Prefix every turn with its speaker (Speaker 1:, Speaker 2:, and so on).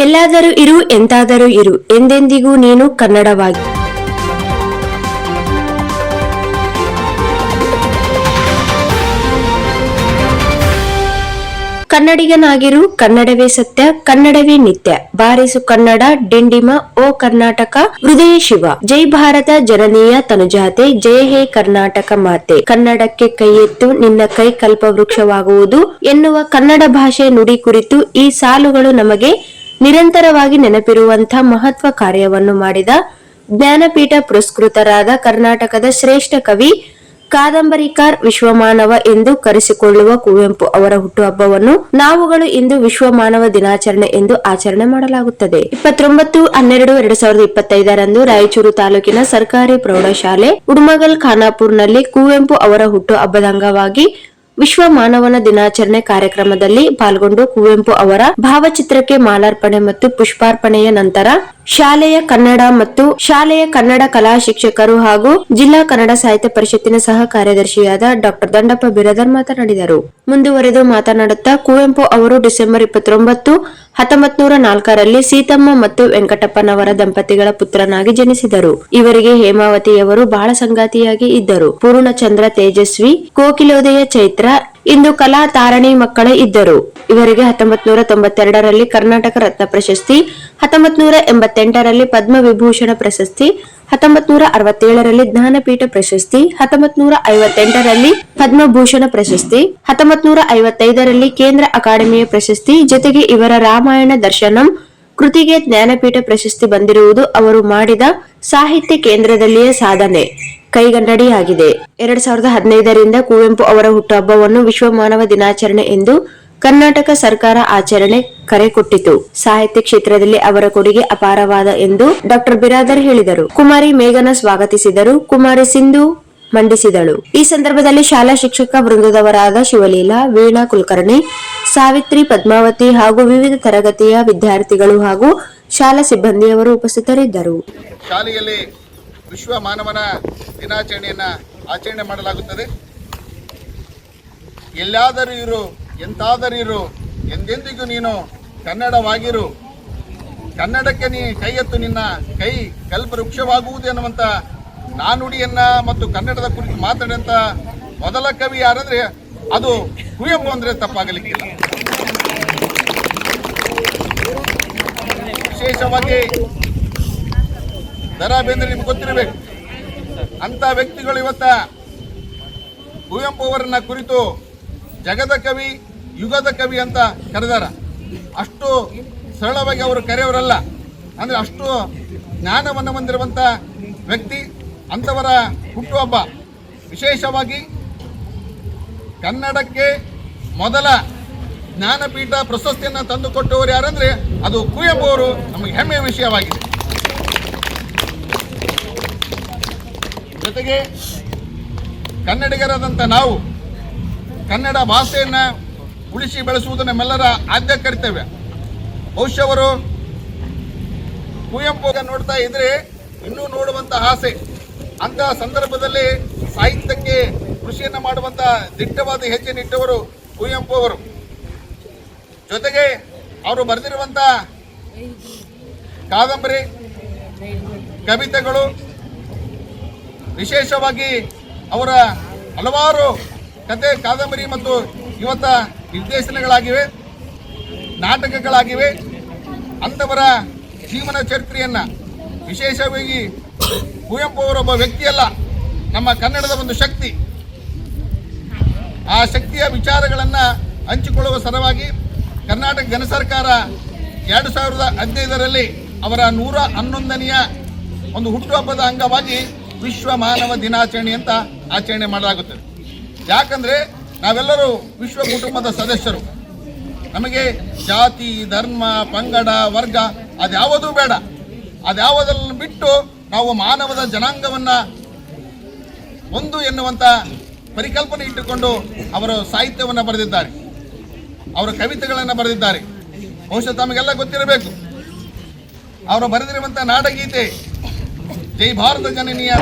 Speaker 1: ಎಲ್ಲಾದರೂ ಇರು, ಎಂತಾದರೂ ಇರು. ಎಂದೆಂದಿಗೂ ನೀನು ಕನ್ನಡವಾಗಿ. ಕನ್ನಡಿಗನಾಗಿರು, ಕನ್ನಡವೇ ಸತ್ಯ, ಕನ್ನಡವೇ ನಿತ್ಯ. ಬಾರಿಸು ಕನ್ನಡ, ಡಿಂಡಿಮ, ಓ ಕರ್ನಾಟಕ, ಹೃದಯ ಶಿವ. ಜೈ ಭಾರತ, ಜನನೀಯ ತನುಜಾತೆ, ಜಯ ಹೇ ಕರ್ನಾಟಕ ಮಾತೆ. ಕನ್ನಡಕ್ಕೆ ಕೈ ಎತ್ತು, ನಿನ್ನ ಕೈ ಕಲ್ಪವೃಕ್ಷವಾಗುವುದು ಎನ್ನುವ ಕನ್ನಡ ಭಾಷೆ ನುಡಿ ಕುರಿತು ಈ ಸಾಲುಗಳು ನಮಗೆ ನಿರಂತರವಾಗಿ ನೆನಪಿರುವಂಥ ಮಹತ್ವ ಕಾರ್ಯವನ್ನು ಮಾಡಿದ ಜ್ಞಾನಪೀಠ ಪುರಸ್ಕೃತರಾದ ಕರ್ನಾಟಕದ ಶ್ರೇಷ್ಠ ಕವಿ ಕಾದಂಬರಿಕಾರ್ ವಿಶ್ವಮಾನವ ಎಂದು ಕರೆಸಿಕೊಳ್ಳುವ ಕುವೆಂಪು ಅವರ ಹುಟ್ಟುಹಬ್ಬವನ್ನು ನಾವುಗಳು ಇಂದು ವಿಶ್ವಮಾನವ ದಿನಾಚರಣೆ ಎಂದು ಆಚರಣೆ ಮಾಡಲಾಗುತ್ತದೆ. ಇಪ್ಪತ್ತೊಂಬತ್ತು, ಹನ್ನೆರಡು, ಎರಡ್ ಸಾವಿರದ ಇಪ್ಪತ್ತೈದರಂದು ರಾಯಚೂರು ತಾಲೂಕಿನ ಸರ್ಕಾರಿ ಪ್ರೌಢಶಾಲೆ ಉಡುಮಗಲ್ ಖಾನಾಪುರ್ನಲ್ಲಿ ಕುವೆಂಪು ಅವರ ಹುಟ್ಟುಹಬ್ಬದ ಅಂಗವಾಗಿ ವಿಶ್ವ ಮಾನವನ ದಿನಾಚರಣೆ ಕಾರ್ಯಕ್ರಮದಲ್ಲಿ ಪಾಲ್ಗೊಂಡು ಕುವೆಂಪು ಅವರ ಭಾವಚಿತ್ರಕ್ಕೆ ಮಾಲಾರ್ಪಣೆ ಮತ್ತು ಪುಷ್ಪಾರ್ಪಣೆಯ ನಂತರ ಶಾಲೆಯ ಕನ್ನಡ ಮತ್ತು ಶಾಲೆಯ ಕನ್ನಡ ಕಲಾ ಶಿಕ್ಷಕರು ಹಾಗೂ ಜಿಲ್ಲಾ ಕನ್ನಡ ಸಾಹಿತ್ಯ ಪರಿಷತ್ತಿನ ಸಹ ಕಾರ್ಯದರ್ಶಿಯಾದ ಡಾಕ್ಟರ್ ದಂಡಪ್ಪ ಬಿರದರ್ ಮಾತನಾಡಿದರು. ಮುಂದುವರೆದು ಮಾತನಾಡುತ್ತಾ ಕುವೆಂಪು ಅವರು ಡಿಸೆಂಬರ್ ಇಪ್ಪತ್ತೊಂಬತ್ತು ಹತ್ತೊಂಬತ್ ನೂರ ನಾಲ್ಕರಲ್ಲಿ ಸೀತಮ್ಮ ಮತ್ತು ವೆಂಕಟಪ್ಪನವರ ದಂಪತಿಗಳ ಪುತ್ರನಾಗಿ ಜನಿಸಿದರು. ಇವರಿಗೆ ಹೇಮಾವತಿಯವರು ಬಹಳ ಸಂಗಾತಿಯಾಗಿ ಇದ್ದರು. ಪೂರ್ಣಚಂದ್ರ ತೇಜಸ್ವಿ, ಕೋಕಿಲೋದಯ ಚೈತ್ರ ಇಂದು ಕಲಾ ತಾರಣಿ ಮಕ್ಕಳೇ ಇದ್ದರು. ಇವರಿಗೆ ಹತ್ತೊಂಬತ್ ನೂರ ತೊಂಬತ್ತೆರಡರಲ್ಲಿ ಕರ್ನಾಟಕ ರತ್ನ ಪ್ರಶಸ್ತಿ ಹತ್ತೊಂಬತ್ ನೂರ ಎಂಬತ್ತೆಂಟರಲ್ಲಿ ಪದ್ಮ ವಿಭೂಷಣ ಪ್ರಶಸ್ತಿ ಹತ್ತೊಂಬತ್ ನೂರ ಅರವತ್ತೇಳರಲ್ಲಿ ಜ್ಞಾನಪೀಠ ಪ್ರಶಸ್ತಿ ಹತ್ತೊಂಬತ್ ನೂರ ಐವತ್ತೆಂಟರಲ್ಲಿ ಪದ್ಮಭೂಷಣ ಪ್ರಶಸ್ತಿ ಹತ್ತೊಂಬತ್ ನೂರ ಐವತ್ತೈದರಲ್ಲಿ ಕೇಂದ್ರ ಅಕಾಡೆಮಿಯ ಪ್ರಶಸ್ತಿ, ಜೊತೆಗೆ ಇವರ ರಾಮಾಯಣ ದರ್ಶನಂ, ಕೃತಿಗೆ ಜ್ಞಾನಪೀಠ ಪ್ರಶಸ್ತಿ ಬಂದಿರುವುದು ಅವರು ಮಾಡಿದ ಸಾಹಿತ್ಯ ಕೇಂದ್ರದಲ್ಲಿಯೇ ಸಾಧನೆ. ಕೈಗನ್ನಡಿಯಾಗಿದೆ ಎರಡ್ ಸಾವಿರದ ಹದಿನೈದರಿಂದ ಕುವೆಂಪು ಅವರ ಹುಟ್ಟುಹಬ್ಬವನ್ನು ವಿಶ್ವ ಮಾನವ ದಿನಾಚರಣೆ ಎಂದು ಕರ್ನಾಟಕ ಸರ್ಕಾರ ಆಚರಣೆ ಕರೆ ಕೊಟ್ಟಿತು ಸಾಹಿತ್ಯ ಕ್ಷೇತ್ರದಲ್ಲಿ ಅವರ ಕೊಡುಗೆ ಅಪಾರವಾದ ಎಂದು ಡಾಕ್ಟರ್ ಬಿರಾದರ್ ಹೇಳಿದರು. ಕುಮಾರಿ ಮೇಘನ ಸ್ವಾಗತಿಸಿದರು. ಕುಮಾರಿ ಸಿಂಧು ಮಂಡಿಸಿದಳು. ಈ ಸಂದರ್ಭದಲ್ಲಿ ಶಾಲಾ ಶಿಕ್ಷಕ ವೃಂದದವರಾದ ಶಿವಲೀಲಾ, ವೀಣಾ ಕುಲಕರ್ಣಿ, ಸಾವಿತ್ರಿ ಪದ್ಮಾವತಿ ಹಾಗೂ ವಿವಿಧ ತರಗತಿಯ ವಿದ್ಯಾರ್ಥಿಗಳು ಹಾಗೂ ಶಾಲಾ ಸಿಬ್ಬಂದಿಯವರು ಉಪಸ್ಥಿತರಿದ್ದರು.
Speaker 2: ಶಾಲೆಯಲ್ಲಿ ವಿಶ್ವ ಮಾನವನ ದಿನಾಚರಣೆಯನ್ನು ಆಚರಣೆ ಮಾಡಲಾಗುತ್ತದೆ. ಎಲ್ಲಾದರೂ ಇರು, ಎಂತಾದರೂ ಇರು, ಎಂದೆಂದಿಗೂ ನೀನು ಕನ್ನಡವಾಗಿರು. ಕನ್ನಡಕ್ಕೆ ನೀ ಕೈ ಎತ್ತು ನಿನ್ನ ಕೈ ಕಲ್ಪವೃಕ್ಷವಾಗುವುದು ಎನ್ನುವಂಥ ನಾನುಡಿಯನ್ನ ಮತ್ತು ಕನ್ನಡದ ಕುರಿತು ಮಾತಾಡಿದಂಥ ಮೊದಲ ಕವಿ ಯಾರಂದ್ರೆ ಅದು ಕುವೆಂಪು ಅಂದ್ರೆ ತಪ್ಪಾಗಲಿಕ್ಕಿಲ್ಲ. ವಿಶೇಷವಾಗಿ ದರಾ ಬೇಂದ್ರೆ ನಿಮ್ಗೆ ಗೊತ್ತಿರಬೇಕು. ಅಂತ ವ್ಯಕ್ತಿಗಳು ಇವತ್ತ ಕುವೆಂಪು ಅವರನ್ನ ಕುರಿತು ಜಗದ ಕವಿ, ಯುಗದ ಕವಿ ಅಂತ ಕರೆದಾರ. ಅಷ್ಟು ಸರಳವಾಗಿ ಅವರು ಕರೆಯವರಲ್ಲ. ಅಂದ್ರೆ ಅಷ್ಟು ಜ್ಞಾನವನ್ನು ಹೊಂದಿರುವಂಥ ವ್ಯಕ್ತಿ, ಅಂಥವರ ಹುಟ್ಟುಹಬ್ಬ. ವಿಶೇಷವಾಗಿ ಕನ್ನಡಕ್ಕೆ ಮೊದಲ ಜ್ಞಾನಪೀಠ ಪ್ರಶಸ್ತಿಯನ್ನು ತಂದುಕೊಟ್ಟವರು ಯಾರಂದರೆ ಅದು ಕುವೆಂಪು ಅವರು. ನಮಗೆ ಹೆಮ್ಮೆಯ ವಿಷಯವಾಗಿದೆ. ಜೊತೆಗೆ ಕನ್ನಡಿಗರಾದಂಥ ನಾವು ಕನ್ನಡ ಭಾಷೆಯನ್ನು ಉಳಿಸಿ ಬೆಳೆಸುವುದು ನಮ್ಮೆಲ್ಲರ ಆದ್ಯ ಕರ್ತವ್ಯ. ಬಹುಶಃ ಅವರು ಕುವೆಂಪು ನೋಡ್ತಾ ಇದ್ರೆ ಇನ್ನೂ ನೋಡುವಂತ ಆಸೆ. ಅಂತ ಸಂದರ್ಭದಲ್ಲಿ ಸಾಹಿತ್ಯಕ್ಕೆ ಕೃಷಿಯನ್ನು ಮಾಡುವಂತ ದಿಟ್ಟವಾದ ಹೆಜ್ಜೆ ನಿಟ್ಟವರು ಕುವೆಂಪು ಅವರು. ಜೊತೆಗೆ ಅವರು ಬರೆದಿರುವಂಥ ಕಾದಂಬರಿ, ಕವಿತೆಗಳು ವಿಶೇಷವಾಗಿ ಅವರ ಹಲವಾರು ಕತೆ, ಕಾದಂಬರಿ ಮತ್ತು ಇವತ್ತ ನಿರ್ದೇಶನಗಳಾಗಿವೆ, ನಾಟಕಗಳಾಗಿವೆ. ಅಂಥವರ ಜೀವನ ಚರಿತ್ರೆಯನ್ನ ವಿಶೇಷವಾಗಿ ಕುವೆಂಪು ಅವರೊಬ್ಬ ವ್ಯಕ್ತಿಯಲ್ಲ, ನಮ್ಮ ಕನ್ನಡದ ಒಂದು ಶಕ್ತಿ. ಆ ಶಕ್ತಿಯ ವಿಚಾರಗಳನ್ನು ಹಂಚಿಕೊಳ್ಳುವ ಸಲುವಾಗಿ ಕರ್ನಾಟಕ ಜನ ಸರ್ಕಾರ ಎರಡು ಸಾವಿರದ ಹದಿನೈದರಲ್ಲಿ ಅವರ ನೂರ ಹನ್ನೊಂದನೆಯ ಒಂದು ಹುಟ್ಟುಹಬ್ಬದ ಅಂಗವಾಗಿ ವಿಶ್ವ ಮಾನವ ದಿನಾಚರಣೆ ಅಂತ ಆಚರಣೆ ಮಾಡಲಾಗುತ್ತದೆ. ಯಾಕಂದ್ರೆ ನಾವೆಲ್ಲರೂ ವಿಶ್ವ ಕುಟುಂಬದ ಸದಸ್ಯರು. ನಮಗೆ ಜಾತಿ, ಧರ್ಮ, ಪಂಗಡ, ವರ್ಗ ಅದ್ಯಾವುದೂ ಬೇಡ. ಅದ್ಯಾವುದನ್ನು ಬಿಟ್ಟು ನಾವು ಮಾನವದ ಜನಾಂಗವನ್ನ ಒಂದು ಎನ್ನುವಂಥ ಪರಿಕಲ್ಪನೆ ಇಟ್ಟುಕೊಂಡು ಅವರು ಸಾಹಿತ್ಯವನ್ನು ಬರೆದಿದ್ದಾರೆ. ಅವರ ಕವಿತೆಗಳನ್ನು ಬರೆದಿದ್ದಾರೆ. ಬಹುಶಃ ತಮಗೆಲ್ಲ ಗೊತ್ತಿರಬೇಕು. ಅವರು ಬರೆದಿರುವಂಥ ನಾಡಗೀತೆ ಜೈ ಭಾರತ ಜನನೀಯ